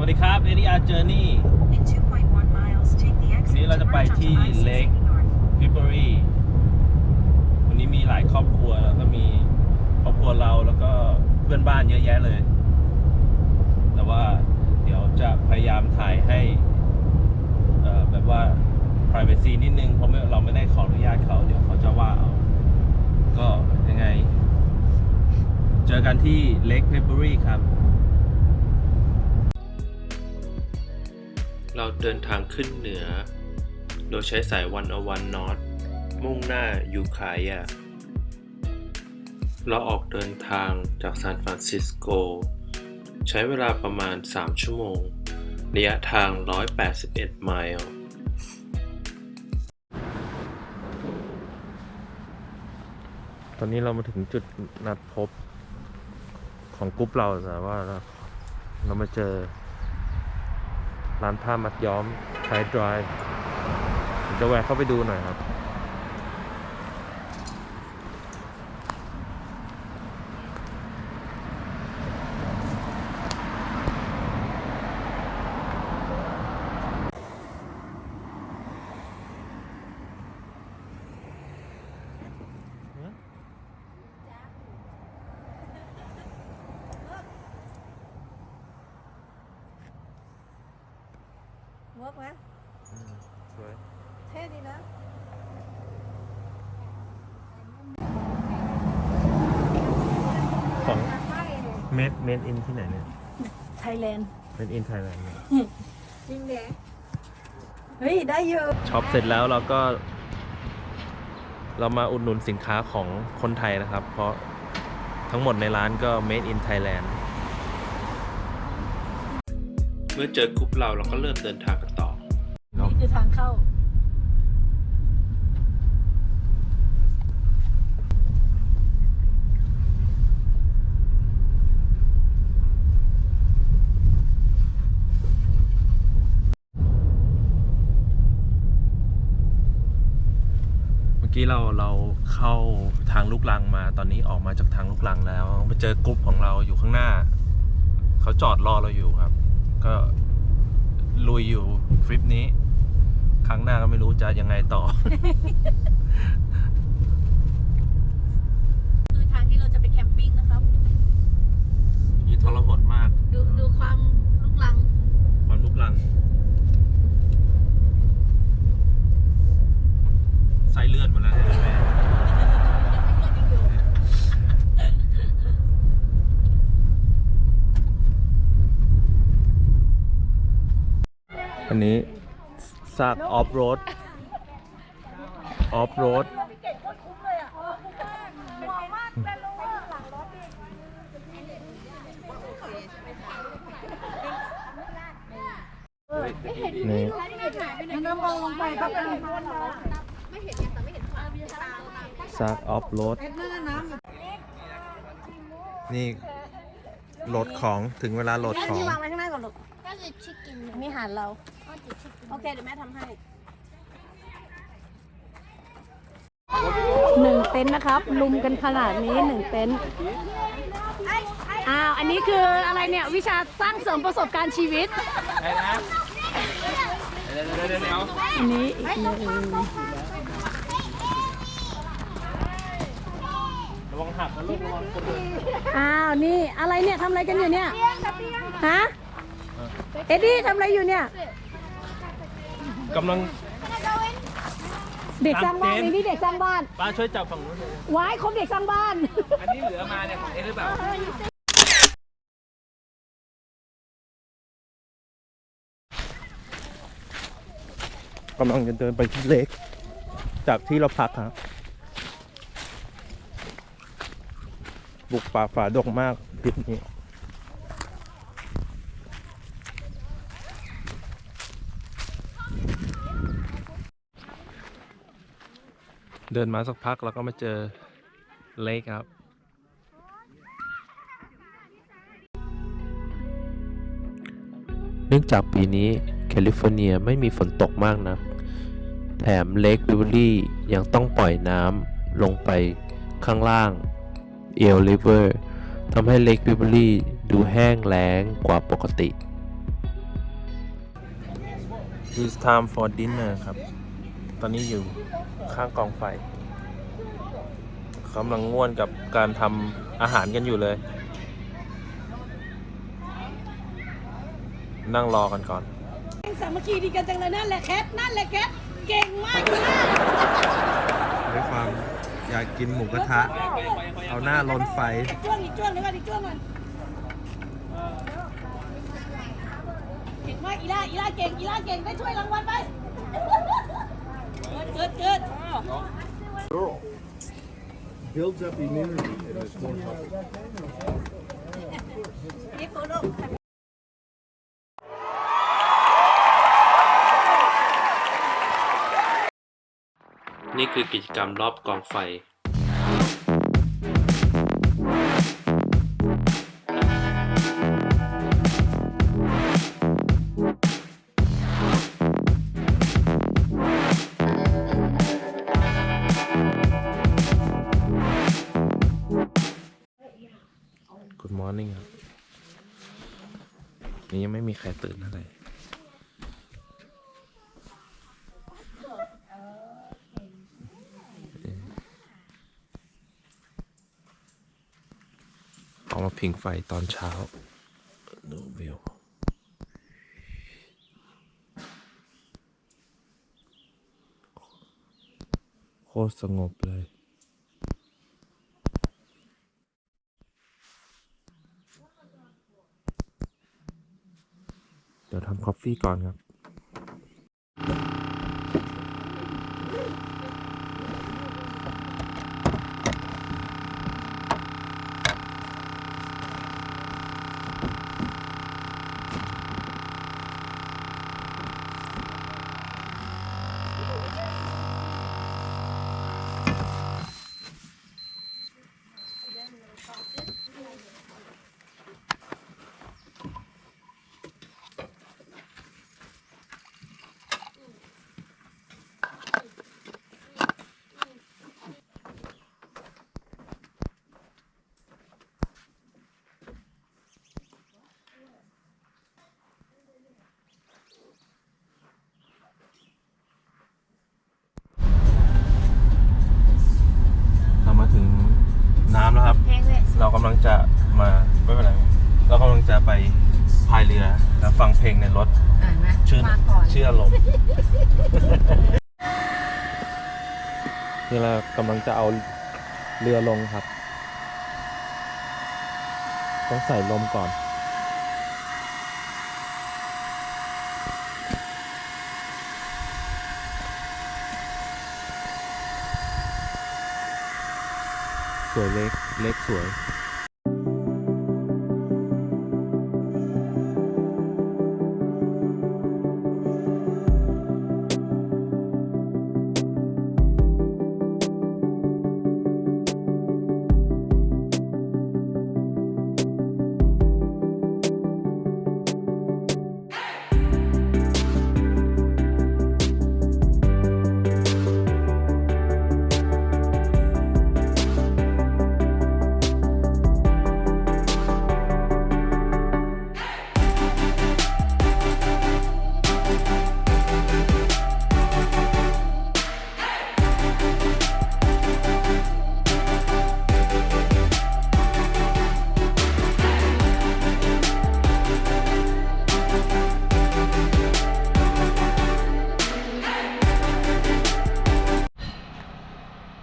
our journey In 2.1 miles, take the exit นี่เราจะ to ไป merge onto ที่ I-680 Lake North. พิบรีวันนี้มีหลายครอบครัวแล้วก็มีครอบครัวเราแล้วก็เพื่อนบ้านเยอะแยะเลย แต่ว่าเดี๋ยวจะพยายามถ่ายให้เอ่อแบบว่า privacy นิดนึง เพราะไม่เราไม่ได้ขออนุญาตเขา เดี๋ยวเขาจะว่าเอา ก็ยังไง เจอกันที่ Lake p e b b e r y ครับ เราเดินทางขึ้นเหนือ โดยใช้สายวันอวันนอตมุ่งหน้ายูคายาเราออกเดินทางจากซานฟรานซิสโก ใช้เวลาประมาณ 3 ชั่วโมง ระยะทาง 181 ไมล์ตอนนี้เรามาถึงจุดนัดพบของกรุ๊ปเราแต่ว่าเราเรามาเจอ ร้านผ้ามัดย้อมไทยดรายจะแวะเข้าไปดูหน่อยครับ เวิร์กไหมสวย เท่ดีนะ ของเมดเมดอินที่ไหนเนี่ยไทยแลนด์เมดอินไทยแลนด์จริงเด้เฮ้ย ได้เยอะช็อปเสร็จแล้วเราก็ เรามาอุดหนุนสินค้าของคนไทยนะครับ เพราะทั้งหมดในร้านก็ made in Thailand มื่อเจอกรุ๊ปเราเราก็เริ่มเดินทางกันต่อ นี่คือทางเข้า เมื่อกี้เราเราเข้าทางลูกลังมาตอนนี้ออกมาจากทางลูกลังแล้วไปเจอกรุ๊ปของเราอยู่ข้างหน้า เขาจอดรอเราอยู่ครับ ก็ลุยอยู่ทริปนี้ ครั้งหน้าก็ไม่รู้จะยังไงต่อ คือทางที่เราจะไปแคมปิ้งนะครับ นี่ทรหดมาก ดูดูความลุกลัง ความลุกลังไส้เลือดหมดแล้วเนี่ยแม่อันนี้ ซากออฟโรด ออฟโรด นี่น้ำมองลงไปครับซากออฟโรด นี่โหลดของถึงเวลาโหลดของ วางไว้ข้างหน้าก่อนลูก ก็คือชิคกินมีอาหารเราก็คือชิคกินโอเคเดี๋ยวแม่ทำให้ หนึ่งเต็นท์นะครับ ลุมกันขนาดนี้หนึ่งเต็นท์อ้าว อันนี้คืออะไรเนี่ย วิชาสร้างเสริมประสบการณ์ชีวิตอันนี้อีกหนึ่งระวังหักนะลูกระวังกระเด็นอ้าว นี่อะไรเนี่ยทำอะไรกันอยู่เนี่ย ฮะ เอ็ดดี้ทำอะไรอยู่เนี่ยกำลัง เด็กสร้างบ้านตามเต็นท์นี่นี่เด็กสร้างบ้านป้าช่วยจับฝั่งนู้นเลยว้ายครบเด็กสร้างบ้าน อันนี้เหลือมาเนี่ยของเอ็หรือเปล่า กำลังจะเดินไปที่เล็ก จากที่เราพักครับบุกป่าฝ่าดงมากทริปนี้ เดินมาสักพักเราก็มาเจอเลคครับ เนื่องจากปีนี้แคลิฟอร์เนียไม่มีฝนตกมากนะ แถมเลคบิวลี่ยังต้องปล่อยน้ำลงไปข้างล่างเอลริเวอร์ทำให้เลคบิวลี่ดูแห้งแล้งกว่าปกติ It's time for dinner ครับ ตอนนี้อยู่ข้างกองไฟกำลังง่วนกับการทำอาหารกันอยู่เลย นั่งรอกันก่อนสามัคคีดีกันจังเลยนั่นแหละแคทนั่นแหละแคทเก่งมากด้วยความอยากกินหมูกระทะ เอาหน้าลนไฟจ้วงอีกจ้วงหนึงก่อนอีกจ้วงก่อนเก่งมากอีล่าอีล่าเก่งอีล่าเก่งได้ช่วยรางวัลไป เกิดเกิดเกิด builds up immunity and is more healthy. นี่โคโลกนี่คือกิจกรรมรอบกองไฟ ไม่มีใครตื่นเท่าไร่เอามาพิงไฟตอนเช้าดูวิวโคตรสงบเลย เดี๋ยว ทำคอฟฟี่ก่อนครับ เรามาถึงน้ำแล้วครับ เรากำลังจะมาไม่เป็นไรเรากำลังจะไปพายเรือแล้วฟังเพลงในรถอ่านไหมชื่อมาก่อนชื่ออารมณ์ นี่เรากำลังจะเอาเรือลงครับ ต้องใส่ลมก่อน สวยเล็ก เล็กสวย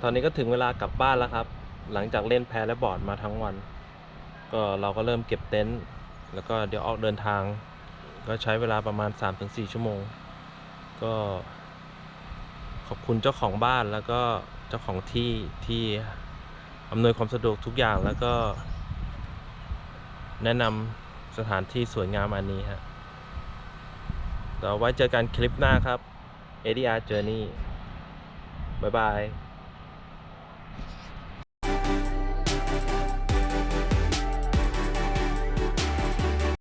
ตอนนี้ก็ถึงเวลากลับบ้านแล้วครับ หลังจากเล่นแพและบอร์ดมาทั้งวัน ก็เราก็เริ่มเก็บเต็นท์แล้วก็เดี๋ยวออกเดินทาง ก็ใช้เวลาประมาณ 3-4 ชั่วโมง ก็ขอบคุณเจ้าของบ้านแล้วก็เจ้าของที่ที่อำนวยความสะดวกทุกอย่างแล้วก็ แนะนำสถานที่สวยงามอันนี้ฮะเดี๋ยวไว้เจอกันคลิปหน้าครับ ADR Journey บ๊ายบาย